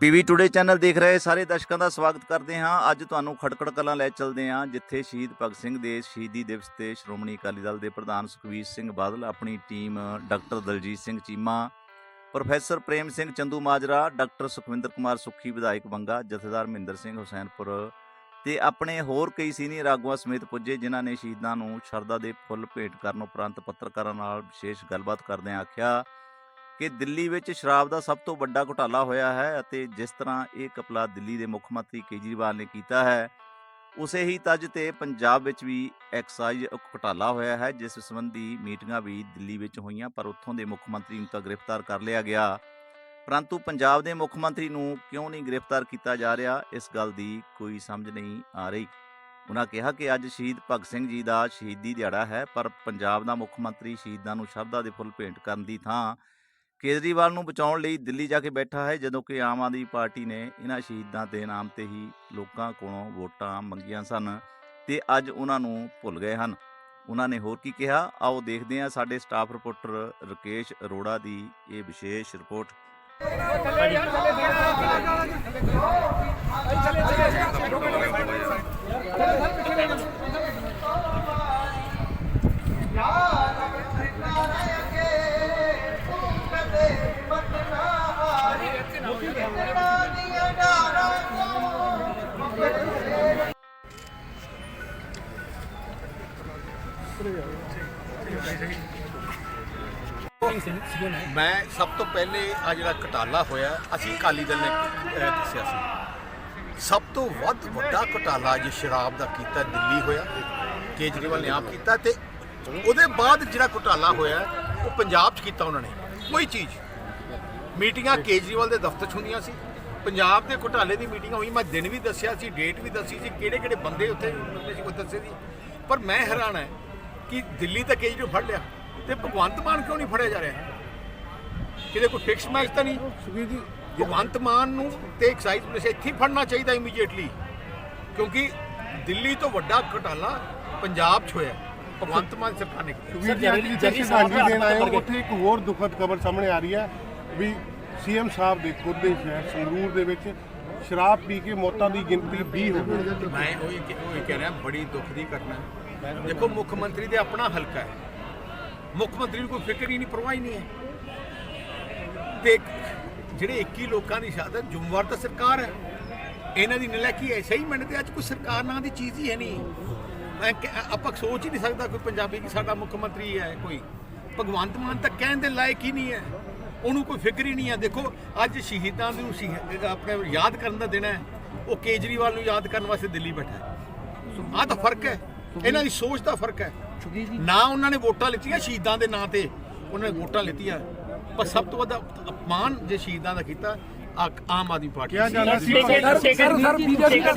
PV today channel ਦੇਖ ਰਹੇ ਸਾਰੇ ਦਰਸ਼ਕਾਂ ਦਾ ਸਵਾਗਤ ਕਰਦੇ ਹਾਂ। ਅੱਜ ਤੁਹਾਨੂੰ ਖੜਕੜ ਕਲਾਂ ਲੈ ਚੱਲਦੇ ਹਾਂ, ਜਿੱਥੇ ਸ਼ਹੀਦ ਭਗਤ ਸਿੰਘ ਦੇ ਸ਼ਹੀਦੀ ਦਿਵਸ ਤੇ ਸ਼੍ਰੋਮਣੀ ਅਕਾਲੀ ਦਲ ਦੇ ਪ੍ਰਧਾਨ ਸੁਖਬੀਰ ਸਿੰਘ ਬਾਦਲ, ਆਪਣੀ team doctor Daljit Singh Cheema, professor Prem Singh Chandu Majra, doctor Sukhwinder Kumar Sukhi, ਵਿਧਾਇਕ ਬੰਗਾ, ਜਥੇਦਾਰ ਮਹਿੰਦਰ ਸਿੰਘ ਹੁਸੈਨਪੁਰ ਤੇ ਆਪਣੇ ਹੋਰ ਕਈ ਸੀਨੀਅਰ ਆਗੂਆਂ ਸਮੇਤ ਪੁੱਜੇ, ਜਿਨ੍ਹਾਂ ਨੇ ਸ਼ਹੀਦਾਂ ਨੂੰ ਸ਼ਰਧਾ ਦੇ ਫੁੱਲ ਭੇਟ ਕਰਨ ਉਪਰੰਤ ਪੱਤਰਕਾਰਾਂ ਨਾਲ ਵਿਸ਼ੇਸ਼ ਗੱਲਬਾਤ ਕਰਦਿਆਂ ਆਖਿਆ। ਕਿ ਦਿੱਲੀ ਵਿੱਚ ਸ਼ਰਾਬ ਦਾ ਸਭ ਤੋਂ ਵੱਡਾ ਘੁਟਾਲਾ ਹੋਇਆ ਹੈ ਅਤੇ ਜਿਸ ਤਰ੍ਹਾਂ ਇਹ ਕਪਲਾ ਦਿੱਲੀ ਦੇ ਮੁੱਖ ਮੰਤਰੀ ਕੇਜਰੀਵਾਲ ਨੇ ਕੀਤਾ ਹੈ, ਉਸੇ ਹੀ ਤੱਜ ਤੇ ਪੰਜਾਬ ਵਿੱਚ ਵੀ ਐਕਸਾਈਜ਼ ਘੁਟਾਲਾ ਹੋਇਆ ਹੈ, ਜਿਸ ਸੰਬੰਧੀ ਮੀਟਿੰਗਾਂ ਵੀ ਦਿੱਲੀ ਵਿੱਚ ਹੋਈਆਂ, ਪਰ ਉੱਥੋਂ ਦੇ ਮੁੱਖ ਮੰਤਰੀ ਨੂੰ ਤਾਂ ਗ੍ਰਿਫਤਾਰ ਕਰ ਲਿਆ ਗਿਆ। ਪਰੰਤੂ ਪੰਜਾਬ ਦੇ ਮੁੱਖ ਮੰਤਰੀ ਨੂੰ ਕਿਉਂ ਨਹੀਂ ਗ੍ਰਿਫਤਾਰ ਕੀਤਾ ਜਾ ਰਿਹਾ, ਇਸ ਗੱਲ ਦੀ ਕੋਈ ਸਮਝ ਨਹੀਂ ਆ ਰਹੀ। ਉਹਨਾਂ ਕਿਹਾ ਕਿ ਅੱਜ ਸ਼ਹੀਦ ਭਗਤ ਸਿੰਘ ਜੀ ਦਾ ਸ਼ਹੀਦੀ ਦਿਹਾੜਾ ਹੈ, ਪਰ ਪੰਜਾਬ ਦਾ ਮੁੱਖ ਮੰਤਰੀ ਸ਼ਹੀਦਾਂ ਨੂੰ ਸ਼ਰਧਾ ਦੇ ਫੁੱਲ ਭੇਂਟ ਕਰਨ ਦੀ ਥਾਂ ਕੇਜਰੀਵਾਲ ਨੂੰ ਬਚਾਉਣ ਲਈ ਦਿੱਲੀ ਜਾ ਕੇ ਬੈਠਾ ਹੈ, ਜਦੋਂ ਕਿ ਆਮ ਆਦਮੀ ਪਾਰਟੀ ਨੇ ਇਹਨਾਂ ਸ਼ਹੀਦਾਂ ਦੇ ਨਾਮ ਤੇ ਹੀ ਲੋਕਾਂ ਕੋਲੋਂ ਵੋਟਾਂ ਮੰਗੀਆਂ ਸਨ ਤੇ ਅੱਜ ਉਹਨਾਂ ਨੂੰ ਭੁੱਲ ਗਏ ਹਨ। ਉਹਨਾਂ ਨੇ ਹੋਰ ਕੀ ਕਿਹਾ? ਆਓ ਦੇਖਦੇ ਹਾਂ ਸਾਡੇ ਸਟਾਫ ਰਿਪੋਰਟਰ ਰਕੇਸ਼ ਅਰੋੜਾ ਦੀ ਇਹ ਵਿਸ਼ੇਸ਼ ਰਿਪੋਰਟ। ਮੈਂ ਸਭ ਤੋਂ ਪਹਿਲੇ ਆ ਜਿਹੜਾ ਘਟਾਲਾ ਹੋਇਆ ਅਸੀਂ ਅਕਾਲੀ ਦਲ ਨੇ ਅਹ, ਦੱਸਿਆ ਸੀ। ਸਭ ਤੋਂ ਵੱਧ ਵੱਡਾ ਘਟਾਲਾ ਜੇ ਸ਼ਰਾਬ ਦਾ ਕੀਤਾ ਦਿੱਲੀ ਹੋਇਆ ਕੇਜਰੀਵਾਲ ਨੇ ਆਪ ਕੀਤਾ ਤੇ ਉਹਦੇ ਬਾਅਦ ਜਿਹੜਾ ਘਟਾਲਾ ਹੋਇਆ ਉਹ ਪੰਜਾਬ 'ਚ ਕੀਤਾ ਉਹਨਾਂ ਨੇ। ਕੋਈ ਚੀਜ਼। ਮੀਟਿੰਗਾਂ ਕੇਜਰੀਵਾਲ ਦੇ ਦਫ਼ਤਰ 'ਚ ਹੁੰਦੀਆਂ ਸੀ। ਪੰਜਾਬ ਦੇ ਘੁਟਾਲੇ ਦੀ ਮੀਟਿੰਗ ਹੋਈ ਮੈਂ ਦਿਨ ਵੀ ਦੱਸਿਆ ਸੀ ਡੇਟ ਵੀ ਦੱਸੀ ਸੀ ਕਿਹੜੇ ਕਿਹੜੇ ਬੰਦੇ ਉੱਥੇ ਮਿਲਦੇ ਸੀ ਉਹ ਦੱਸੇ ਸੀ। ਪਰ ਮੈਂ ਹੈਰਾਨ ਹੈ ਕਿ ਦਿੱਲੀ ਤਾਂ ਕੇਜਰੀਵਾਲ ਫੜ ਲਿਆ? ਤੇ ਭਗਵੰਤ ਮਾਨ ਕਿਉਂ ਨਹੀਂ ਫੜਿਆ ਜਾ ਰਿਹਾ? ਕਿਤੇ ਕੋਈ ਫਿਕਸ ਮੈਚ ਤਾਂ ਨਹੀਂ? ਸੁਖੀ ਜੀ ਭਗਵੰਤ ਮਾਨ ਨੂੰ ਤੇ ਐਕਸਾਈਜ਼ ਪੁਲਿਸ ਇੱਥੇ ਫੜਨਾ ਚਾਹੀਦਾ ਇਮੀਡੀਏਟਲੀ ਕਿਉਂਕਿ ਦਿੱਲੀ ਤੋਂ ਵੱਡਾ ਘੁਟਾਲਾ ਪੰਜਾਬ 'ਚ ਹੋਇਆ। ਭਗਵੰਤ ਮਾਨ ਸਰਕਾਰ ਨੇ ਵੀਰ ਜੀ ਅੱਜ ਜਿੱਥੇ ਸ਼ਰਧਾਂਜਲੀ ਦੇਣ ਆਏ ਹੋ ਉੱਥੇ ਇੱਕ ਹੋਰ ਦੁਖਦ ਖਬਰ ਸਾਹਮਣੇ ਆ ਰਹੀ ਹੈ ਵੀ ਸੀਐਮ ਸਾਹਿਬ ਦੇ ਖੁਦ ਦੇ ਸ਼ਹਿਰ ਸੰਗਰੂਰ ਦੇ ਵਿੱਚ ਸ਼ਰਾਬ ਪੀ ਕੇ ਮੌਤਾਂ ਦੀ ਗਿਣਤੀ 20 ਹੋ ਗਈ। ਮੈਂ ਉਹ ਹੀ ਉਹ ਹੀ ਕਹਿ ਰਿਹਾ ਬੜੀ ਦੁੱਖ ਦੀ ਘਟਨਾ ਹੈ। ਦੇਖੋ, ਮੁੱਖ ਮੰਤਰੀ ਦੇ ਆਪਣਾ ਹਲਕਾ ਹੈ। ਮੁੱਖ ਮੰਤਰੀ ਨੂੰ ਕੋਈ ਫਿਕਰ ਹੀ ਨਹੀਂ, ਪਰਵਾਹ ਹੀ ਨਹੀਂ ਹੈ। ਤੇ ਜਿਹੜੇ 21 ਲੋਕਾਂ ਦੀ ਸ਼ਹਾਦਤ, ਜ਼ਿੰਮੇਵਾਰ ਤਾਂ ਸਰਕਾਰ ਹੈ। ਇਹਨਾਂ ਦੀ ਨਲਾਇਕੀ ਐਸਾ ਹੀ ਮੰਨਦੇ ਅੱਜ ਕੋਈ ਸਰਕਾਰ ਨਾਂ ਦੀ ਚੀਜ਼ ਹੀ ਹੈ ਨਹੀਂ। ਆਪਾਂ ਸੋਚ ਹੀ ਨਹੀਂ ਸਕਦਾ ਕੋਈ ਪੰਜਾਬੀ ਕਿ ਸਾਡਾ ਮੁੱਖ ਮੰਤਰੀ ਹੈ, ਕੋਈ। ਭਗਵੰਤ ਮਾਨ ਤਾਂ ਕਹਿਣ ਦੇ ਲਾਇਕ ਹੀ ਨਹੀਂ ਹੈ। ਉਹਨੂੰ ਕੋਈ ਫਿਕਰ ਹੀ ਨਹੀਂ ਹੈ। ਦੇਖੋ, ਅੱਜ ਸ਼ਹੀਦਾਂ ਨੂੰ ਸ਼ਹੀਦ ਆਪਣੇ ਯਾਦ ਕਰਨ ਦਾ ਦਿਨ ਹੈ। ਉਹ ਕੇਜਰੀਵਾਲ ਨੂੰ ਯਾਦ ਕਰਨ ਵਾਸਤੇ ਦਿੱਲੀ ਬੈਠਾ ਹੈ। ਸੋ, ਆਹ ਤਾਂ ਫ਼ਰਕ ਹੈ। ਇਹਨਾਂ ਦੀ ਸੋਚ ਦਾ ਫ਼ਰਕ ਹੈ ਨਾ ਉਹਨਾਂ ਨੇ ਵੋਟਾਂ ਲਿੱਤੀਆਂ ਸ਼ਹੀਦਾਂ ਦੇ ਨਾਂ ਤੇ ਉਹਨਾਂ ਨੇ ਵੋਟਾਂ ਲਿੱਤੀਆਂ ਪਰ ਸਭ ਤੋਂ ਵੱਧ ਅਪਮਾਨ ਜੇ ਸ਼ਹੀਦਾਂ ਦਾ ਕੀਤਾ ਆ- ਆਮ ਆਦਮੀ ਪਾਰਟੀ ਸੀ ਸਰ ਸਰ ਬੀਜੇਪੀ ਦਾ